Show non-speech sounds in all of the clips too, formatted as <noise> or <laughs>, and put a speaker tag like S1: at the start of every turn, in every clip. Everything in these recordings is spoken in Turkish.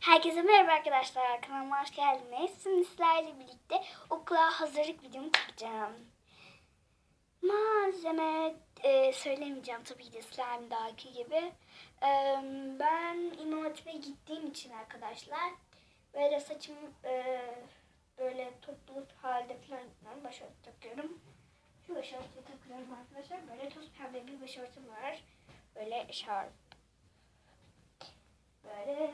S1: Herkese merhaba arkadaşlar. Kanalıma hoş geldiniz. Şimdi sizlerle birlikte okula hazırlık videomu çekeceğim. Malzeme e, söylemeyeceğim tabii ki de slime'daki gibi. E, ben İmam gittiğim için arkadaşlar böyle saçım e, böyle toplu halde falan gitmem. Başörtü takıyorum. Şu başörtüyü takıyorum arkadaşlar. Böyle toz pembe bir başörtüm var. Böyle şarp. Böyle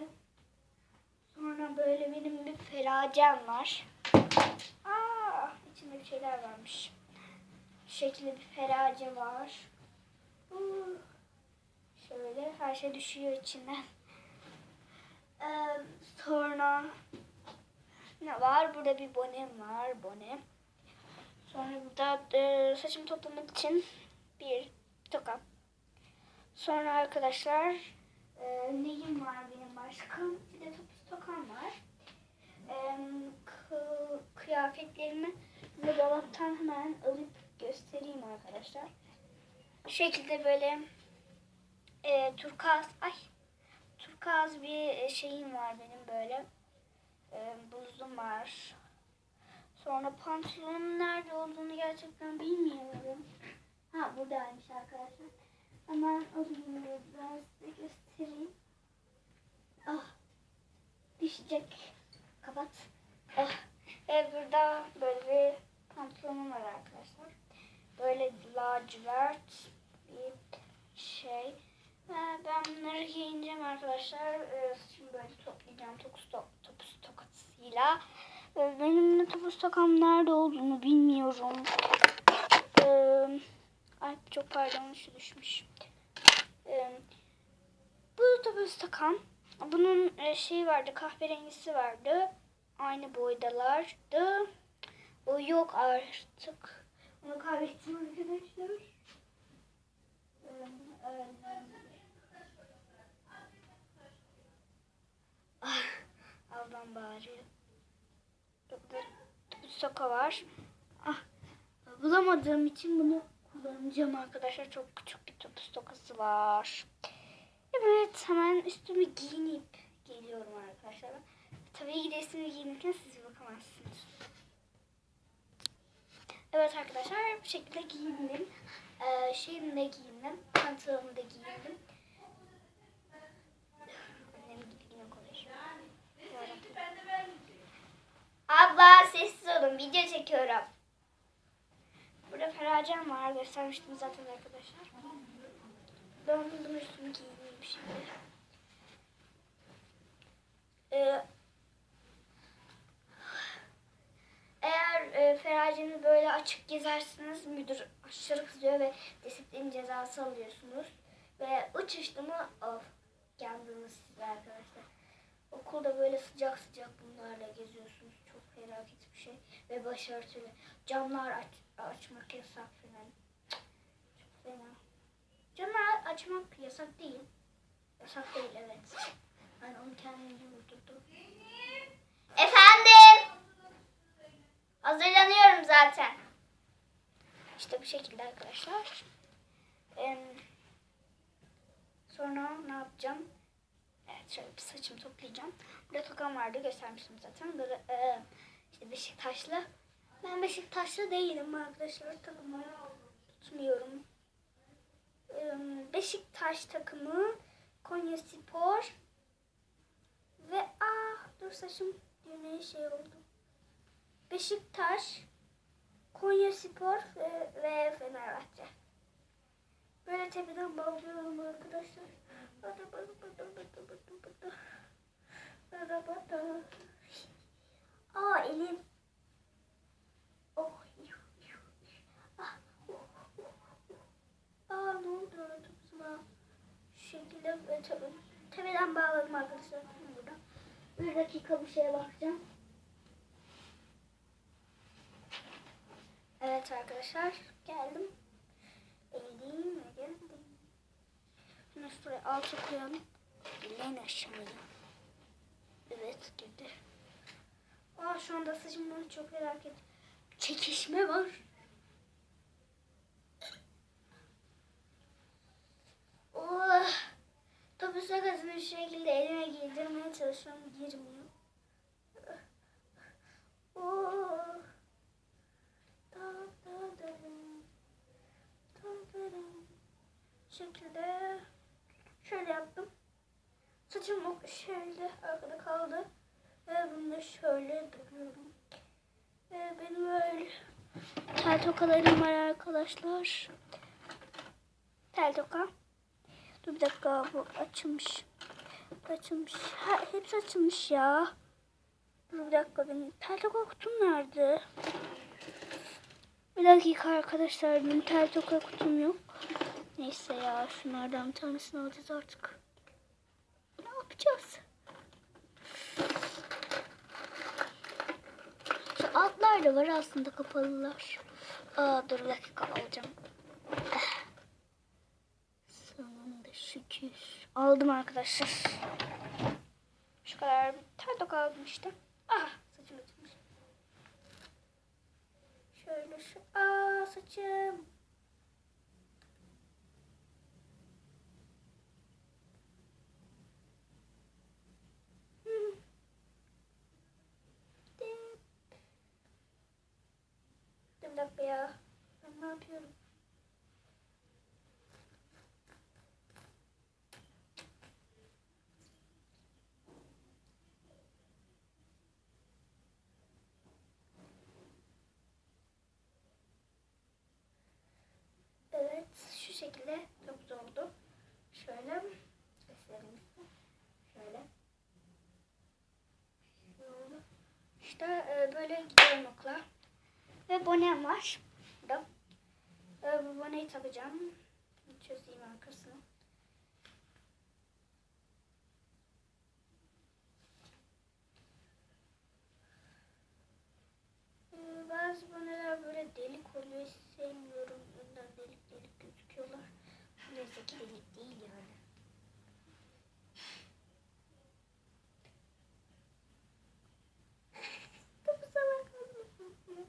S1: Sonra böyle benim bir feracem var. Aa, içinde bir şeyler varmış. Şu şekilde bir ferace var. Şöyle her şey düşüyor içinden. Ee, sonra ne var? Burada bir bonem var. Bone. Sonra burada e, saçımı toplamak için bir toka. Sonra arkadaşlar e, neyim var benim başka? Bir de topuz tokam var. E, kı- kıyafetlerimi ve dolaptan hemen alıp göstereyim arkadaşlar. Bu şekilde böyle e, turkuaz, ay turkuaz bir şeyim var benim böyle. E, buzum var. Sonra pantolonun nerede olduğunu gerçekten bilmiyorum. Ha buradaymış arkadaşlar. Hemen alayım ben size göstereyim. Ah düşecek. Kapat. Ah. Ve burada böyle bir pantolonum var arkadaşlar. Böyle lacivert bir şey. Ben bunları giyineceğim arkadaşlar. Ee, Şimdi böyle toplayacağım topuz, to topuz tokasıyla. Ee, Benim de topuz tokam nerede olduğunu bilmiyorum. Ee, Ay çok pardon şu düşmüş. Bu topuz takam. Bunun e, şeyi vardı kahverengisi vardı. Aynı boydalardı. O yok artık. Onu kaybettim arkadaşlar. Ee, öyle. Ah, Ablam bağırıyor. Burada soka var. Ah, bulamadığım için bunu kullanacağım arkadaşlar. Çok küçük bir topuz tokası var. Evet hemen üstümü giyinip geliyorum arkadaşlar. Tabii ki de üstümü giyinirken siz bakamazsınız. Evet arkadaşlar bu şekilde giyindim. Ee, şeyimi de giyindim. Pantolonumu da giyindim. Abla sessiz olun video çekiyorum. Burada feracem var göstermiştim zaten arkadaşlar. Ben bunu üstümü giyineyim şimdi. Ee, eğer e, feraceni böyle açık gezersiniz müdür aşırı kızıyor ve disiplin cezası alıyorsunuz. Ve uçuştu mu of yandınız siz arkadaşlar. Okulda böyle sıcak sıcak bunlarla geziyorsunuz. Çok felaket bir şey. Ve başörtülü. Camlar aç, açmak yasak falan. Çok fena. Açmak yasak değil. Yasak değil evet. Ben onu kendimce uydurdum. Efendim. Hazırlanıyorum zaten. İşte bu şekilde arkadaşlar. Em, sonra ne yapacağım? Evet şöyle bir saçımı toplayacağım. Burada tokam vardı göstermiştim zaten. Böyle e, işte Beşiktaşlı. Ben Beşiktaşlı değilim arkadaşlar. Takımı tutmuyorum. Beşiktaş takımı Konya Spor ve ah dur saçım düğmeye şey oldu. Beşiktaş, Konya Spor ve, ve Fenerbahçe. Böyle tepeden bağlıyorum arkadaşlar. Bada bada bada bada bada bada. Bada bada. Aa elim. Oh. Ah. oh, oh, oh. Aa ne oldu topuzuma? Te- tepeden bağladım arkadaşlar. Burada. Bir dakika bir şeye bakacağım. Evet arkadaşlar geldim. Eğileyim ve geldim. Bunu şuraya alta koyalım. İleyin aşağıya. Evet girdi. Aa şu anda saçımdan çok felaket. Çekişme var. Oh. Topu sakasını şu şekilde elime giydirmeye çalışıyorum. girmiyor. Şekilde şöyle yaptım. Saçım şöyle arkada kaldı. Ve bunu da şöyle duruyorum. Ve benim böyle tel tokalarım var arkadaşlar. Tel toka. Dur bir dakika bu açılmış. Açılmış. Ha, hepsi açılmış ya. Dur bir dakika benim tel toka kutum nerede? Bir dakika arkadaşlar benim tel toka kutum yok. Neyse ya şunlardan bir tanesini alacağız artık. Ne yapacağız? Şu altlar da var aslında kapalılar. Aa dur bir dakika alacağım. 200 aldım arkadaşlar. Şu kadar bir tane toka aldım işte. Aha saçım tutmuş. Şöyle şu. Aa saçım. Bir dakika ya. Ben ne yapıyorum? E, okula. Ve bonem var. Burada. E, bu boneyi takacağım. Çözeyim arkasını. E, bazı boneler böyle delik oluyor. Hiç sevmiyorum. Önden delik delik gözüküyorlar. Neyse ki delik değil yani. Çok salak olmuşsun.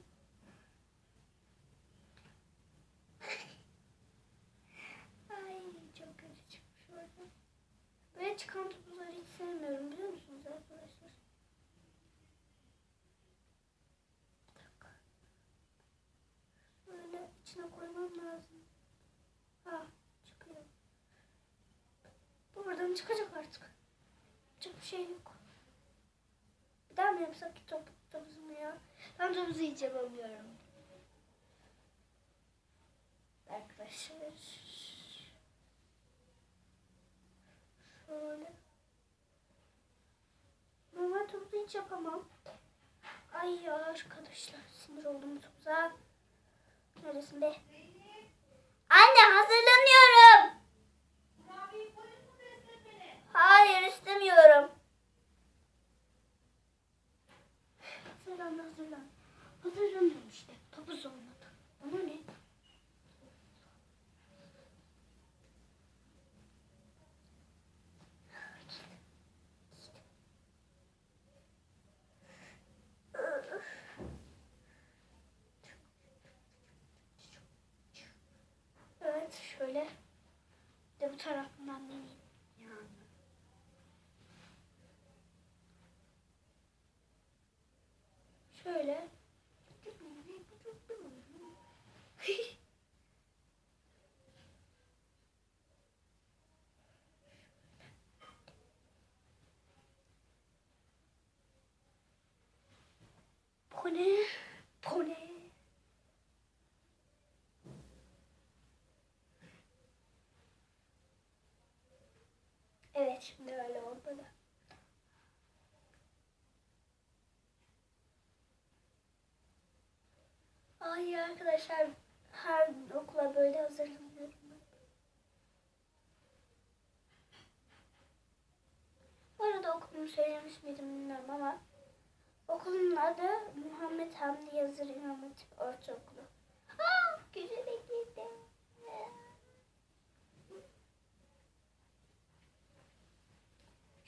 S1: Ay çok kötü çıkmış orada. Böyle çıkan topuzları hiç sevmiyorum biliyor musunuz arkadaşlar? Bir dakika. Böyle içine koymam lazım. Ha çıkıyor. Bu buradan çıkacak artık. Çok bir şey yok. Bir daha mı yapsak ki top, topuzumu ya? Ben topuzu hiç yapamıyorum. Arkadaşlar. Şöyle. Normal topuzu hiç yapamam. Ay ya arkadaşlar sinir oldum topuza. Neredesin? Anne hazırlanıyorum. Hayır istemiyorum. Hazırlan hazırlan. Hazırlanıyorum işte. Topuz olmadı. Ama ne? Evet şöyle. De bu tarafından deneyeyim. Yani. Şöyle. Bu ne? Bu ne? Evet şimdi öyle olmalı. Ay arkadaşlar her okula böyle hazırlanıyorum. Bu arada okulumu söylemiş miydim bilmiyorum ama okulun adı Muhammed Hamdi Yazır İmam Hatip Ortaokulu. Aa, güzel ekledim.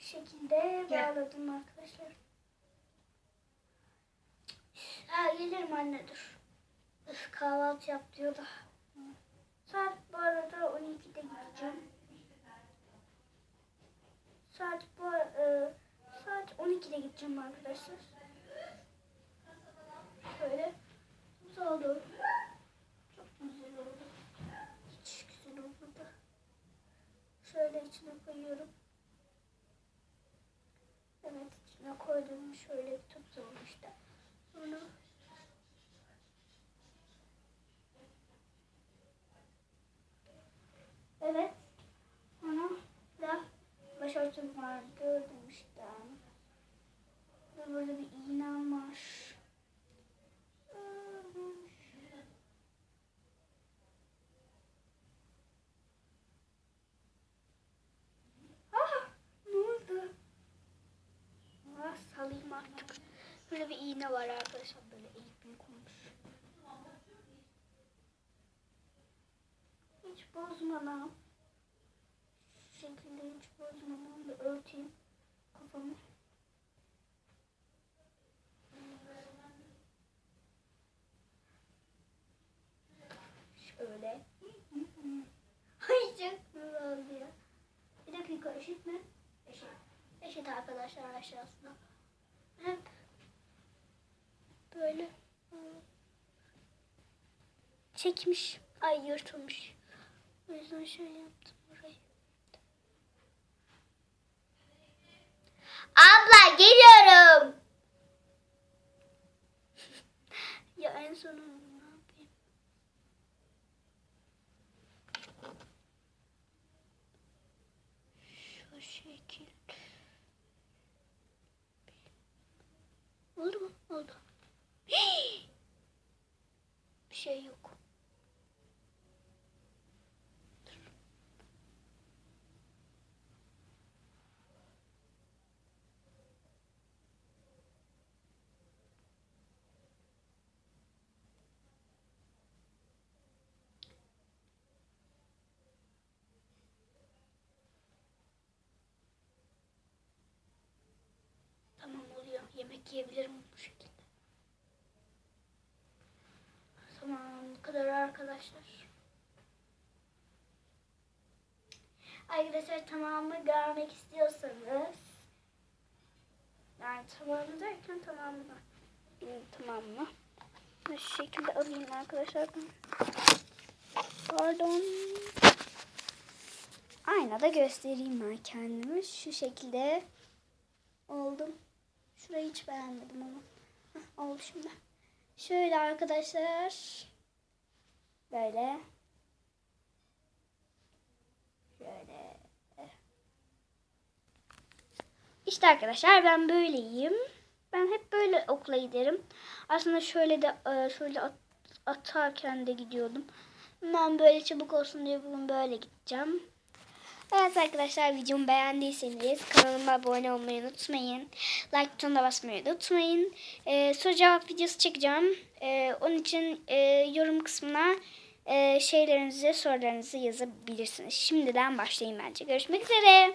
S1: Şu şekilde bağladım arkadaşlar. Ha gelirim anne dur. Üf, kahvaltı yap diyor da. Saat bu arada 12'de gideceğim. Saat bu e, saat içine gideceğim arkadaşlar. Şöyle. Güzel oldu. Çok güzel oldu. Hiç güzel olmadı. Şöyle içine koyuyorum. İçine koydum. Şöyle olmuş da. Sonra Evet. Sonra da başörtüm var. Gördüm işte. Burada bir iğnem var. Ah, ne oldu? Ah, salayım artık. Böyle bir iğne var arkadaşlar. Böyle eğik büyük olmuş. Hiç bozmadan. Şu şekilde hiç bozmadan bir örteyim kafamı. Şöyle. Ay çok güzel oldu ya. Bir dakika eşit mi? Eşit. Eşit arkadaşlar aşağısında. Böyle çekmiş. Ay yırtılmış. O yüzden şöyle yaptım burayı. Abla geliyorum. <laughs> ya en sonunda ne yapayım? Şu şekil. Oldu mu? Oldu. Bir şey yok. Tamam oluyor. Yemek yiyebilirim bu şekilde. Tamam bu kadar arkadaşlar. Arkadaşlar tamamı görmek istiyorsanız yani tamamı derken tamamını Hmm, tamamını Bu şekilde alayım arkadaşlar. Pardon. Aynada göstereyim ben kendimi. Şu şekilde oldum. Şurayı hiç beğenmedim ama. Heh, oldu şimdi. Şöyle arkadaşlar. Böyle. Şöyle. İşte arkadaşlar ben böyleyim. Ben hep böyle okula giderim. Aslında şöyle de e, şöyle at, atarken de gidiyordum. Ben böyle çabuk olsun diye bugün böyle gideceğim. Evet arkadaşlar videomu beğendiyseniz kanalıma abone olmayı unutmayın. Like butonuna basmayı unutmayın. Ee, soru cevap videosu çekeceğim. Ee, onun için e, yorum kısmına e, şeylerinizi, sorularınızı yazabilirsiniz. Şimdiden başlayayım bence. Görüşmek üzere.